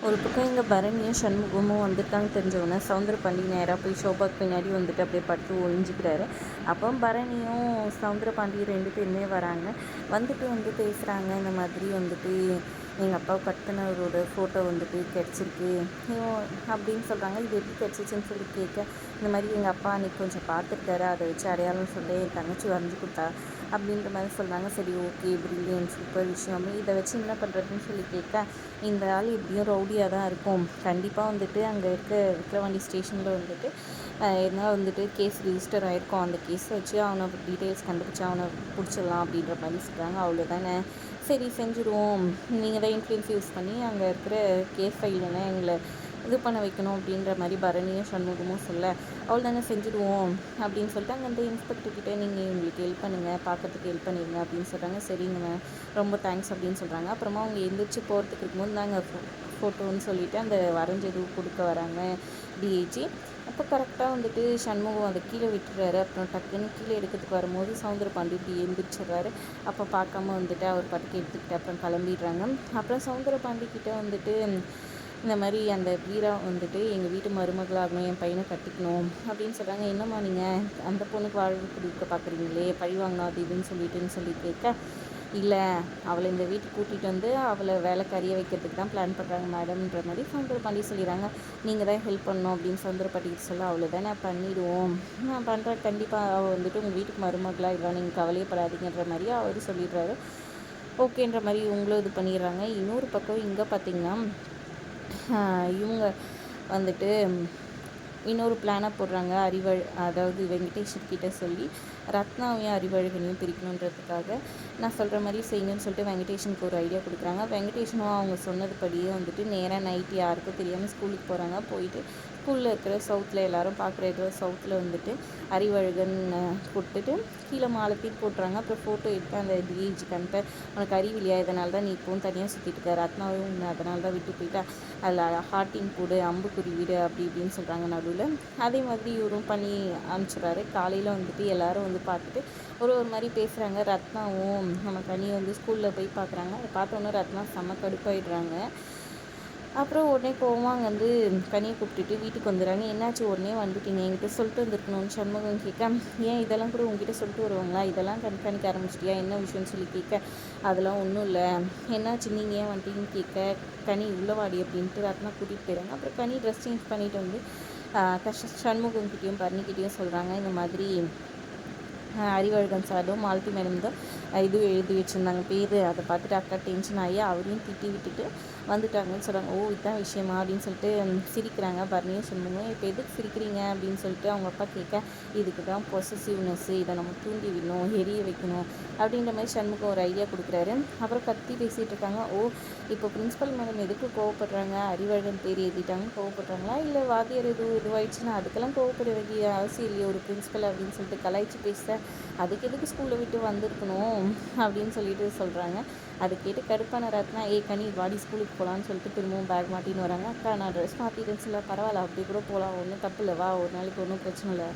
ஒரு பக்கம் இங்கே பரணியும் சண்முகமும் வந்திருக்காங்க தெரிஞ்சவொடனே சவுந்தர பாண்டி நேராக போய் ஷோபாக்கு பின்னாடி வந்துட்டு அப்படியே படுத்து ஒழிஞ்சிக்கிறாரு அப்போ பரணியும் சவுந்தர பாண்டியும் ரெண்டு பேருமே வராங்க. வந்துட்டு வந்து பேசுகிறாங்க இந்த மாதிரி வந்துட்டு எங்கள் அப்பா கட்டினவரோட ஃபோட்டோ வந்துட்டு கிடச்சிருக்கு. அப்படின்னு சொல்கிறாங்க இது எப்படி கிடச்சிச்சின்னு சொல்லி கேட்க இந்த மாதிரி எங்கள் அப்பா அன்றைக்கி கொஞ்சம் பார்த்துருக்காரு அதை வச்சு அடையாளம் சொல்லி என் தங்கச்சி வரைஞ்சி கொடுத்தா அப்படின்ற மாதிரி சொல்கிறாங்க சரி ஓகே பிரில்லியன் சூப்பர் விஷயம். இதை வச்சு என்ன பண்ணுறதுன்னு சொல்லி கேட்க இந்த ஆள் எப்படியும் ரவுடியாக தான் இருக்கும். கண்டிப்பாக வந்துட்டு அங்கே இருக்க விக்ரவாண்டி ஸ்டேஷனில் வந்துட்டு என்ன வந்துட்டு கேஸ் ரிஜிஸ்டர் ஆகிருக்கும் அந்த கேஸ் வச்சு அவனை டீட்டெயில்ஸ் கண்டுபிடிச்சி அவனை பிடிச்சிடலாம் அப்படின்ற மாதிரி சொல்கிறாங்க அவ்வளோதானே சரி செஞ்சுருவோம். நீங்கள் தான் இன்ஃப்ளூயன்ஸ் யூஸ் பண்ணி அங்கே இருக்கிற கேஸ் ஃபைல்லாம் எங்களை இது பண்ண வைக்கணும் அப்படின்ற மாதிரி பரணியும் சண்முகமும் சொல்ல அவள் தானே செஞ்சுடுவோம் அப்படின்னு சொல்லிட்டு அங்கே இந்த இன்ஸ்பெக்டர்கிட்ட நீங்கள் எங்களுக்கு ஹெல்ப் பண்ணுங்கள் பார்க்கறதுக்கு ஹெல்ப் பண்ணிடுங்க அப்படின்னு சொல்கிறாங்க சரிங்க ரொம்ப தேங்க்ஸ் அப்படின்னு சொல்கிறாங்க அப்புறமா அவங்க எந்திரிச்சு போகிறதுக்கு இருக்கும்போது நாங்கள் ஃபோட்டோன்னு சொல்லிவிட்டு அந்த வரைஞ்சது கொடுக்க வராங்க டிஏஜி அப்போ கரெக்டாக வந்துட்டு சண்முகம் அதை கீழே விட்டுறாரு. அப்புறம் டக்குன்னு கீழே எடுக்கிறதுக்கு வரும்போது சவுந்தர பாண்டி இப்படி எழுந்திரிச்சிடுறாரு அப்போ பார்க்காம வந்துட்டு அவர் பாட்டுக்கு எடுத்துக்கிட்டு அப்புறம் கிளம்பிடுறாங்க. அப்புறம் சவுந்தர பாண்டி கிட்டே வந்துட்டு இந்த மாதிரி அந்த வீரா வந்துட்டு எங்கள் வீட்டு மருமகளாகணும் என் பையனை கட்டிக்கணும் அப்படின்னு சொல்கிறாங்க என்னம்மா நீங்கள் அந்த பொண்ணுக்கு வாழ்வு கொடுக்க பார்க்குறீங்களே பழி வாங்கணும் அது இதுன்னு சொல்லிட்டுன்னு சொல்லி கேட்க இல்லை அவளை இந்த வீட்டுக்கு கூட்டிகிட்டு வந்து அவளை வேலை கறிய வைக்கிறதுக்கு தான் பிளான் பண்ணுறாங்க மேடம்ன்ற மாதிரி சௌந்தர் பாண்டி சொல்லிடுறாங்க. நீங்கள் தான் ஹெல்ப் பண்ணணும் அப்படின்னு சவுந்தர பாண்டிக்கு சொல்ல அவ்வளோ தான் பண்ணிவிடுவோம் நான் பண்ணுறேன் கண்டிப்பாக அவள் வந்துட்டு உங்கள் வீட்டுக்கு மருமகளாக இல்லை நீங்கள் கவலையப்படாதீங்கன்ற மாதிரி அவர் சொல்லிடுறாரு. ஓகேன்ற மாதிரி இவங்களும் இது பண்ணிடுறாங்க. இன்னொரு பக்கம் இங்கே பார்த்தீங்கன்னா இவங்க வந்துட்டு இன்னொரு பிளானாக போடுறாங்க அறிவழ் அதாவது வெங்கடேஷன் கிட்டே சொல்லி ரத்னாவையும் அறிவழகனையும் பிரிக்கணுன்றதுக்காக நான் சொல்கிற மாதிரி செய்யுங்கன்னு சொல்லிட்டு வெங்கடேஷனுக்கு ஒரு ஐடியா கொடுக்குறாங்க. வெங்கடேஷனும் அவங்க சொன்னதுபடியே வந்துட்டு நேராக நைட்டு யாருக்கும் தெரியாமல் ஸ்கூலுக்கு போகிறாங்க போயிட்டு ஸ்கூலில் இருக்கிற சவுத்தில் எல்லோரும் பார்க்குற ஏதோ சவுத்தில் வந்துட்டு அறிவழகன் கொடுத்துட்டு கீழே மாலை பீட் போட்டுறாங்க. அப்புறம் ஃபோட்டோ எடுத்து அந்த டிஏஜி கண்ட உனக்கு அறிவில்லையா? இதனால தான் நீ இப்போவும் தனியாக சுற்றிட்டு இருக்க. ரத்னாவும் அதனால தான் விட்டு போயிட்டா. அதில் ஹார்ட்டின் போடு அம்புக்குறி வீடு அப்படி இப்படின்னு சொல்கிறாங்க நடுவில். அதே மாதிரி இவரும் பண்ணி அனுப்பிச்சிடுறாரு. காலையில் வந்துட்டு எல்லோரும் வந்து பார்த்துட்டு ஒரு ஒரு மாதிரி பேசுகிறாங்க ரத்னாவும் நம்ம கனி வந்து ஸ்கூலில் போய் பார்க்குறாங்க அதை பார்த்தோன்னே ரத்னா செம்ம கடுப்பாயிடுறாங்க. அப்புறம் உடனே கோவமாக வந்து கனியை கூப்பிட்டுட்டு வீட்டுக்கு வந்துடுறாங்க. என்னாச்சு? உடனே வந்துட்டீங்க. என்கிட்ட சொல்லிட்டு வந்துருக்கணும்னு சண்முகம் கேட்க ஏன் இதெல்லாம் கூட உங்ககிட்ட சொல்லிட்டு வருவாங்களா? இதெல்லாம் கண்காணிக்க ஆரம்பிச்சிட்டியா? என்ன விஷயம்னு சொல்லி கேட்க அதெல்லாம் ஒன்றும் இல்லை. என்னாச்சு? நீங்கள் ஏன் வந்துட்டீங்கன்னு கேட்க கனி உள்ளவாடி அப்படின்ட்டு ரத்னா கூட்டிகிட்டு போயிடுறாங்க. அப்புறம் கனி ட்ரெஸ் சேஞ்ச் பண்ணிவிட்டு வந்து கஷ்ட சண்முகம் கிட்டேயும் பரணிக்கிட்டேயும் சொல்கிறாங்க இந்த மாதிரி அறிவழகன் சாரும் மாலத்தி மேடம் தான் இது எழுதி வச்சுருந்தாங்க. பேர் அதை பார்த்துட்டு அக்கா டென்ஷன் ஆகி அவரையும் திட்டி விட்டுட்டு வந்துட்டாங்கன்னு சொல்கிறாங்க ஓ இதுதான் விஷயமா? அப்படின்னு சொல்லிட்டு சிரிக்கிறாங்க. பரணியும் சொல்லுங்க. இப்போ எதுக்கு சிரிக்கிறீங்க? அப்படின்னு சொல்லிட்டு அவங்க அப்பா கேட்க இதுக்கு தான் பொசசிவ்னஸ் இதை நம்ம தூண்டி விடணும் எரிய வைக்கணும். அப்படின்ற மாதிரி சண்முகம் ஒரு ஐடியா கொடுக்குறாரு. அப்புறம் கத்தி பேசிகிட்டு இருக்காங்க. ஓ இப்போ பிரின்ஸிபல் மேடம் எதுக்கு கோவப்படுறாங்க? அறிவழகன் பேர் எழுதிட்டாங்க. கோவப்படுறாங்களா? இல்லை வாத்தியார் எதுவும் இதுவாயிடுச்சுன்னா அதுக்கெல்லாம் கோவப்பட வேண்டிய அவசியம் இல்லையே ஒரு பிரின்ஸிபல் அப்படின்னு சொல்லிட்டு கலாய்ச்சி பேச. அதுக்கு எதுக்கு ஸ்கூலில் விட்டு வந்திருக்கணும்? அப்படின்னு சொல்லிட்டு சொல்கிறாங்க அதை கேட்டு கருப்பான ரத்னா ஏ கனி வாடி ஸ்கூலுக்கு போகலான்னு சொல்லிட்டு திரும்பவும் பேக் மாட்டின்னு வராங்க. அக்கா நான் ட்ரெஸ் மாற்றிட்டேன்னு சொல்ல பரவாயில்ல அப்படி கூட போகலாம் ஒன்றும் தப்பு இல்லை. வா ஒரு நாளைக்கு ஒன்றும் பிரச்சனை இல்லை.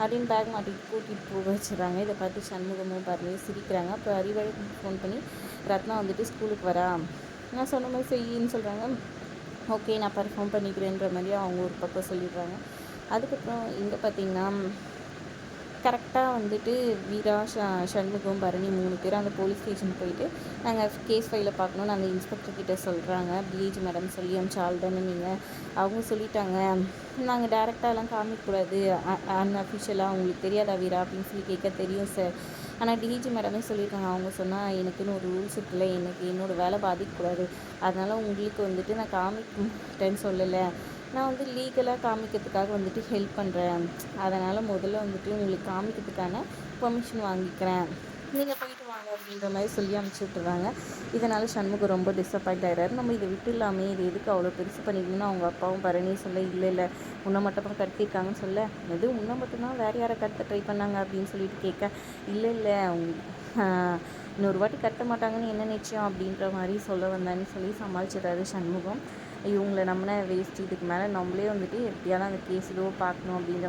அப்படின்னு பேக் மாட்டிட்டு கூட்டிகிட்டு போக வச்சுறாங்க இதை பார்த்து சண்முகமும் பாருங்க சிரிக்கிறாங்க. அப்புறம் அறிவழக்கு ஃபோன் பண்ணி ரத்னா வந்துட்டு ஸ்கூலுக்கு வரா? நான் சொன்ன மாதிரி செய்யின்னு சொல்கிறாங்க ஓகே நான் பர்ஃபார்ம் பண்ணிக்கிறேன்ற மாதிரி அவங்க ஒரு பக்கம் சொல்லிடுறாங்க. அதுக்கப்புறம் இங்கே பார்த்தீங்கன்னா கரெக்டாக வந்துட்டு வீரா ஷ சண்முகம் பரணி மூணு பேர் அந்த போலீஸ் ஸ்டேஷன் போயிட்டு நாங்கள் கேஸ் ஃபைலை பார்க்கணுன்னு அந்த இன்ஸ்பெக்டர் கிட்டே சொல்கிறாங்க பிஹெச் மேடம் சொல்லி அமிச்சால் தானே நீங்கள் அவங்க சொல்லிட்டாங்க. நாங்கள் டேரெக்டாகலாம் காமிக்கக்கூடாது. அன்அஃபிஷியலாக அவங்களுக்கு தெரியாதா வீரா அப்படின்னு சொல்லி கேட்க தெரியும் சார் ஆனால் டிஜி மேடமே சொல்லியிருக்காங்க. அவங்க சொன்னால் எனக்குன்னு ஒரு ரூல்ஸ் இருக்குல்ல. எனக்கு என்னோடய வேலை பாதிக்கக்கூடாது. அதனால் உங்களுக்கு வந்துட்டு நான் காமிக்கிட்டேன்னு சொல்லலை. நான் வந்து லீகலாக காமிக்கிறதுக்காக வந்துட்டு ஹெல்ப் பண்ணுறேன் அதனால் முதல்ல வந்துட்டு உங்களுக்கு காமிக்கிறதுக்கான பெர்மிஷன் வாங்கிக்கிறேன். நீங்கள் போயிட்டு வாங்க அப்படின்ற மாதிரி சொல்லி அனுப்பிச்சி விட்டுறாங்க இதனால் சண்முகம் ரொம்ப டிசப்பாயிண்ட் ஆகிறாரு நம்ம இதை விட்டு இல்லாமல் இது எதுக்கு அவ்வளோ பெருசு பண்ணிக்கணும்னு அவங்க அப்பாவும் பரணி சொல்ல இல்லை இல்லை உன்னை மட்டும் கட்டியிருக்காங்கன்னு சொல்ல. எது உன்னை மட்டும்தான் வேறு யாரை கட்ட ட்ரை பண்ணாங்க? அப்படின்னு சொல்லிட்டு கேட்க இல்லை இல்லை இன்னொரு வாட்டி கட்ட மாட்டாங்கன்னு என்ன நிச்சயம்? அப்படின்ற மாதிரி சொல்ல வந்தான்னு சொல்லி சமாளிச்சிடுறாரு சண்முகம். இவங்களை நம்மள வேஸ்ட் இதுக்கு மேலே நம்மளே வந்துட்டு எப்படியாவது அந்த கேஸ் ஏதோ பார்க்கணும் அப்படின்ற